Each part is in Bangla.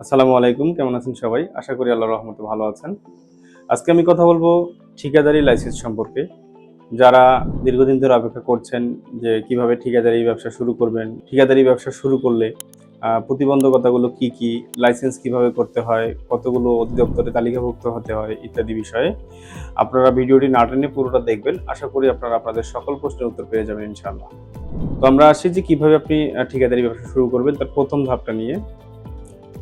আসসালামু আলাইকুম, কেমন আছেন সবাই? আশা করি আল্লাহ রহমতে ভালো আছেন। আজকে আমি কথা বলব ঠিকাদারি লাইসেন্স সম্পর্কে। যারা দীর্ঘদিন ধরে অপেক্ষা করছেন যে কীভাবে ঠিকাদারি ব্যবসা শুরু করবেন, ঠিকাদারি ব্যবসা শুরু করলে প্রতিবন্ধকতাগুলো কি কি লাইসেন্স কীভাবে করতে হয়, কতগুলো অধিদপ্তরে তালিকাভুক্ত হতে হয়, ইত্যাদি বিষয়ে আপনারা ভিডিওটি না টেনে পুরোটা দেখবেন। আশা করি আপনারা আপনাদের সকল প্রশ্নের উত্তর পেয়ে যাবেন ইনশাআল্লাহ। তো আমরা আসি যে কীভাবে আপনি ঠিকাদারি ব্যবসা শুরু করবেন, তার প্রথম ধাপটা নিয়ে।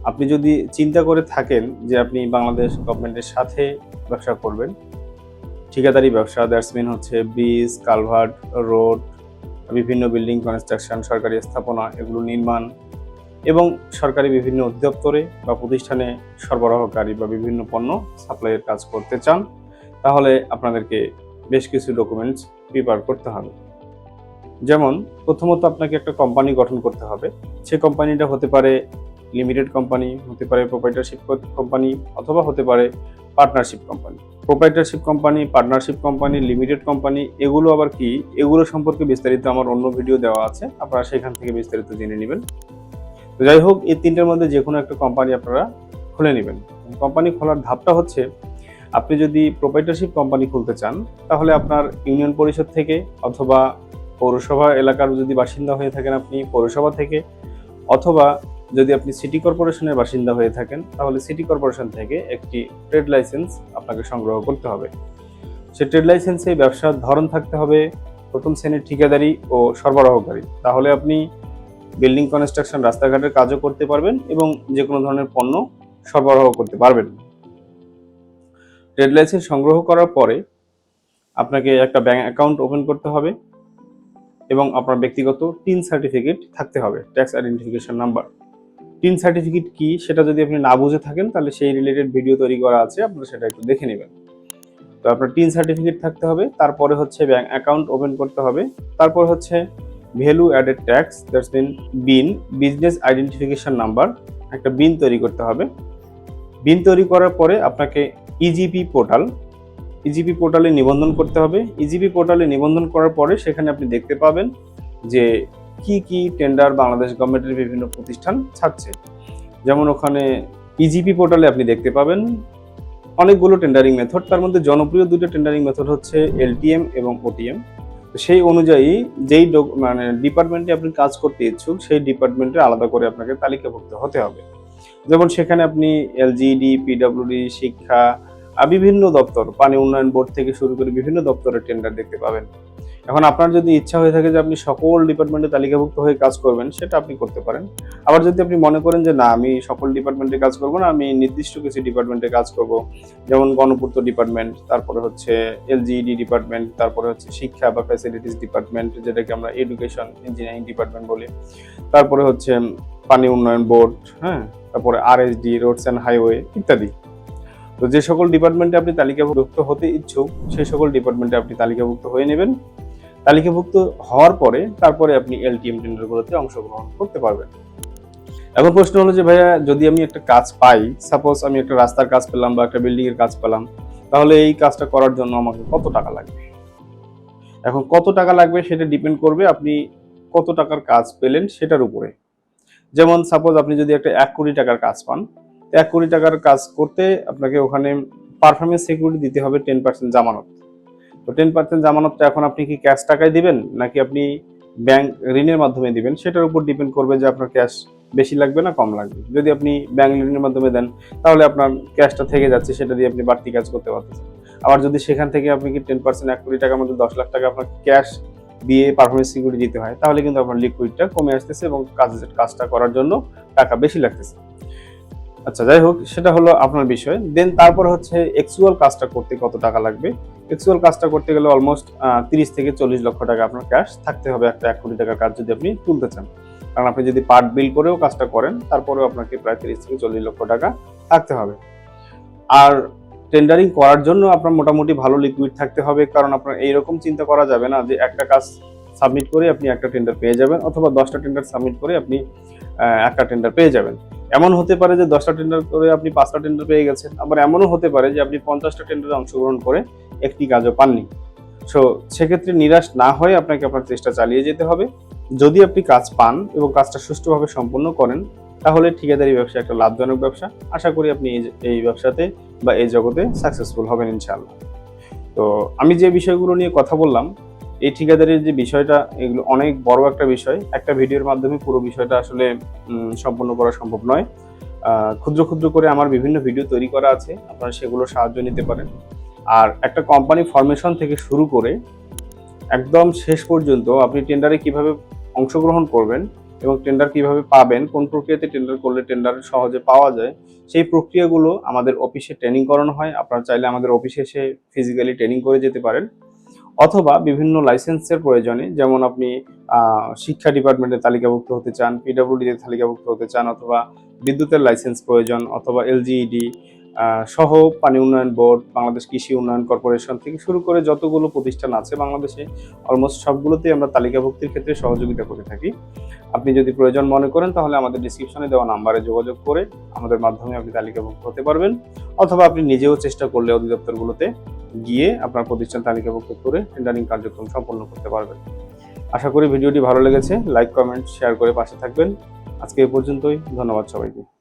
আপনি যদি চিন্তা করে থাকেন যে আপনি বাংলাদেশ গভর্নমেন্টের সাথে ব্যবসা করবেন, ঠিকাদারি ব্যবসা দ্যাটস মিন হচ্ছে ব্রিজ, কালভার্ট, রোড, বিভিন্ন বিল্ডিং কনস্ট্রাকশন সরকারি স্থাপনা, এগুলো নির্মাণ এবং সরকারি বিভিন্ন অধিদপ্তরে বা প্রতিষ্ঠানে সরবরাহকারী বা বিভিন্ন পণ্য সাপ্লাইয়ের কাজ করতে চান, তাহলে আপনাদেরকে বেশ কিছু ডকুমেন্টস প্রিপেয়ার করতে হবে। যেমন, প্রথমত আপনাকে একটা কোম্পানি গঠন করতে হবে। সে কোম্পানিটা হতে পারে লিমিটেড কোম্পানি হতে পারে প্রোপাইটারশিপ কোম্পানি অথবা হতে পারে partnership company proprietorship company partnership company limited company এগুলো আবার কি? এগুলো সম্পর্কে বিস্তারিত আমার অন্য ভিডিও দেওয়া আছে, আপনারা সেখান থেকে বিস্তারিত জেনে নেবেন। তো যাই হোক, এই তিনটের মধ্যে যে কোনো একটা কোম্পানি আপনারা খুলে নেবেন। কোম্পানি খোলার ধাপটা হচ্ছে, আপনি যদি প্রোপাইটারশিপ কোম্পানি খুলতে চান, তাহলে আপনার ইউনিয়ন পরিষদ থেকে অথবা পৌরসভা এলাকার যদি বাসিন্দা হয়ে থাকেন আপনি পৌরসভা থেকে, অথবা যদি আপনি সিটি কর্পোরেশনের বাসিন্দা হয়ে থাকেন, তাহলে সিটি কর্পোরেশন থেকে একটি ট্রেড লাইসেন্স আপনাকে সংগ্রহ করতে হবে। সে ট্রেড লাইসেন্সে ব্যবসার ধরন থাকতে হবে প্রথম শ্রেণির ঠিকাদারি ও সরবরাহকারী। তাহলে আপনি বিল্ডিং কনস্ট্রাকশন রাস্তাঘাটের কাজও করতে পারবেন এবং যে কোনো ধরনের পণ্য সরবরাহ করতে পারবেন। ট্রেড লাইসেন্স সংগ্রহ করার পরে আপনাকে একটা ব্যাঙ্ক অ্যাকাউন্ট ওপেন করতে হবে এবং আপনার ব্যক্তিগত টিন সার্টিফিকেট থাকতে হবে, tax identification number. TIN certificate কি সেটা যদি আপনি না বুঝে থাকেন, তাহলে সেই রিলেটেড ভিডিও তৈরি করা আছে, আপনারা সেটা একটু দেখে নেবেন। তো আপনার টিন সার্টিফিকেট থাকতে হবে, তারপরে হচ্ছে ব্যাংক অ্যাকাউন্ট ওপেন করতে হবে, তারপর হচ্ছে value added tax that's mean BIN business identification number একটা বিন তৈরি করতে হবে। বিন তৈরি করার পরে আপনাকে ইজিপি পোর্টাল ইজিপি পোর্টালে নিবন্ধন করতে হবে। ইজিপি পোর্টালে নিবন্ধন করার পরে সেখানে আপনি দেখতে পাবেন যে কি কি টেন্ডার বাংলাদেশ গভর্নমেন্টের বিভিন্ন প্রতিষ্ঠান ছাড়ছে? যেমন ওখানে ইজিপি পোর্টালে আপনি দেখতে পাবেন। অনেকগুলো টেন্ডারিং মেথড তার মধ্যে জনপ্রিয় দুটো টেন্ডারিং মেথড হচ্ছে এলটিএম এবং ওটিএম সেই অনুযায়ী যেই মানে ডিপার্টমেন্টে আপনি কাজ করতে ইচ্ছুক, সেই ডিপার্টমেন্টে আলাদা করে আপনাকে তালিকাভুক্ত হতে হবে। যেমন সেখানে আপনি এলজিডি পিডব্লিউডি শিক্ষা আর বিভিন্ন দপ্তর, পানি উন্নয়ন বোর্ড থেকে শুরু করে বিভিন্ন দপ্তরের টেন্ডার দেখতে পাবেন। এখন আপনার যদি ইচ্ছা হয়ে থাকে যে আপনি সকল ডিপার্টমেন্টে তালিকাভুক্ত হয়ে কাজ করবেন, সেটা আপনি করতে পারেন। আবার যদি আপনি মনে করেন যে, না, আমি সকল ডিপার্টমেন্টে কাজ করব না, আমি নির্দিষ্ট কিছু ডিপার্টমেন্টে কাজ করব। যেমন গণপূর্ত ডিপার্টমেন্ট, তারপরে হচ্ছে এলজিইডি ডিপার্টমেন্ট, তারপরে হচ্ছে শিক্ষা বা ফ্যাসিলিটিস ডিপার্টমেন্ট, যেটাকে আমরা এডুকেশন ইঞ্জিনিয়ারিং ডিপার্টমেন্ট বলি। তারপরে হচ্ছে পানি উন্নয়ন বোর্ড হ্যাঁ? তারপরে আরএসডি রোডস অ্যান্ড হাইওয়ে ইত্যাদি। তো যে সকল ডিপার্টমেন্টে আপনি তালিকাভুক্ত হতে ইচ্ছুক সেই সকল ডিপার্টমেন্টে আপনি তালিকাভুক্ত হয়ে নেবেন। তালিকাভুক্ত হওয়ার পরে তারপরে আপনি এলটিএম টেন্ডারগুলোতে অংশগ্রহণ করতে পারবেন। এখন প্রশ্ন হলো যে, ভাইয়া, যদি আমি একটা কাজ পাই সাপোজ আমি একটা রাস্তার কাজ পেলাম বা একটা বিল্ডিং এর কাজ পেলাম, তাহলে এই কাজটা করার জন্য আমাকে কত টাকা লাগবে? এখন কত টাকা লাগবে সেটা ডিপেন্ড করবে আপনি কত টাকার কাজ পেলেন সেটার উপরে। যেমন সাপোজ আপনি যদি একটা এক কোটি টাকার কাজ পান এক কোটি টাকার কাজ করতে আপনাকে ওখানে পারফরমেন্স সিকিউরিটি দিতে হবে টেন পার্সেন্ট জামানত। তো টেন পার্সেন্ট জামানতটা এখন আপনি কি ক্যাশ টাকায় দিবেন? নাকি আপনি ব্যাংক ঋণের মাধ্যমে দিবেন? সেটার উপর ডিপেন্ড করবে যে আপনার ক্যাশ বেশি লাগবে না কম লাগবে। যদি আপনি ব্যাংক ঋণের মাধ্যমে দেন, তাহলে আপনার ক্যাশটা থেকে যাচ্ছে, সেটা দিয়ে আপনি বাড়তি কাজ করতে পারতেছেন। আবার যদি সেখান থেকে আপনি কি টেন পার্সেন্ট এক কোটি টাকার মধ্যে দশ লাখ টাকা আপনার ক্যাশ দিয়ে পারফরমেন্স সিকিউরিটি দিতে হয়, তাহলে কিন্তু আপনার লিকুইডটা কমে আসতেছে এবং কাজ কাজটা করার জন্য টাকা বেশি লাগতেছে। আচ্ছা যাই হোক, সেটা হলো আপনার বিষয়। দেন তারপর হচ্ছে এক্সুয়াল কাজটা করতে কত টাকা লাগবে? এক্সুয়াল কাজটা করতে গেলে অলমোস্ট তিরিশ থেকে চল্লিশ লক্ষ টাকা আপনার ক্যাশ থাকতে হবে একটা এক কোটি টাকার কাজ যদি আপনি তুলতে চান। কারণ আপনি যদি পার্ট বিল করেও কাজটা করেন, তারপরেও আপনাকে প্রায় তিরিশ থেকে চল্লিশ লক্ষ টাকা থাকতে হবে। আর টেন্ডারিং করার জন্য আপনার মোটামুটি ভালো লিকুইড থাকতে হবে, কারণ আপনার এইরকম চিন্তা করা যাবে না যে একটা কাজ সাবমিট করে আপনি একটা টেন্ডার পেয়ে যাবেন, অথবা দশটা টেন্ডার সাবমিট করে আপনি একটা টেন্ডার পেয়ে যাবেন। এমন হতে পারে যে দশটা টেন্ডার করে আপনি পাঁচটা টেন্ডার পেয়ে গেছেন, আবার এমনও হতে পারে যে আপনি পঞ্চাশটা টেন্ডারে অংশগ্রহণ করে একটি কাজও পাননি। সো সেক্ষেত্রে নিরাশ না হয়ে আপনাকে আপনার চেষ্টা চালিয়ে যেতে হবে। যদি আপনি কাজ পান এবং কাজটা সুষ্ঠুভাবে সম্পন্ন করেন, তাহলে ঠিকাদারি ব্যবসা একটা লাভজনক ব্যবসা। আশা করি আপনি এই ব্যবসাতে বা এই জগতে সাকসেসফুল হবেন ইনশাআল্লাহ। তো আমি যে বিষয়গুলো নিয়ে কথা বললাম এই ঠিকাদারির যে বিষয়টা, এগুলো অনেক বড় একটা বিষয়। একটা ভিডিওর মাধ্যমে পুরো বিষয়টা আসলে সম্পন্ন করা সম্ভব নয়। ক্ষুদ্র ক্ষুদ্র করে আমার বিভিন্ন ভিডিও তৈরি করা আছে। আপনারা সেগুলো সাহায্য নিতে পারেন। আর একটা কোম্পানি ফরমেশন থেকে শুরু করে একদম শেষ পর্যন্ত আপনি টেন্ডারে কীভাবে অংশগ্রহণ করবেন এবং টেন্ডার কীভাবে পাবেন, কোন প্রক্রিয়াতে টেন্ডার করলে টেন্ডার সহজে পাওয়া যায়, সেই প্রক্রিয়াগুলো আমাদের অফিসে ট্রেনিং করানো হয়। আপনারা চাইলে আমাদের অফিসে এসে ফিজিক্যালি ট্রেনিং করে যেতে পারেন। অথবা বিভিন্ন লাইসেন্সের প্রয়োজনে, যেমন আপনি শিক্ষা ডিপার্টমেন্টে তালিকাভুক্ত হতে চান পিডাব্লিউডিতে তালিকাভুক্ত হতে চান, অথবা বিদ্যুতের লাইসেন্স প্রয়োজন, অথবা এলজিইডি সহ পানি উন্নয়ন বোর্ড, বাংলাদেশ কৃষি উন্নয়ন কর্পোরেশন থেকে শুরু করে যতগুলো প্রতিষ্ঠান আছে বাংলাদেশে অলমোস্ট সবগুলোতেই আমরা তালিকাভুক্তির ক্ষেত্রে সহযোগিতা করে থাকি। আপনি যদি প্রয়োজন মনে করেন, তাহলে আমাদের ডিসক্রিপশনে দেওয়া নাম্বারে যোগাযোগ করে আমাদের মাধ্যমে আপনি তালিকাভুক্ত হতে পারবেন, অথবা আপনি নিজেও চেষ্টা করলে অধিদপ্তরগুলোতে গিয়ে আপনার প্রতিষ্ঠান তালিকাভুক্ত করে টেন্ডারিং কার্যক্রম সম্পন্ন করতে পারবেন। আশা করি ভিডিওটি ভালো লেগেছে। লাইক কমেন্ট শেয়ার করে পাশে থাকবেন। আজকে এ পর্যন্তই। ধন্যবাদ সবাইকে।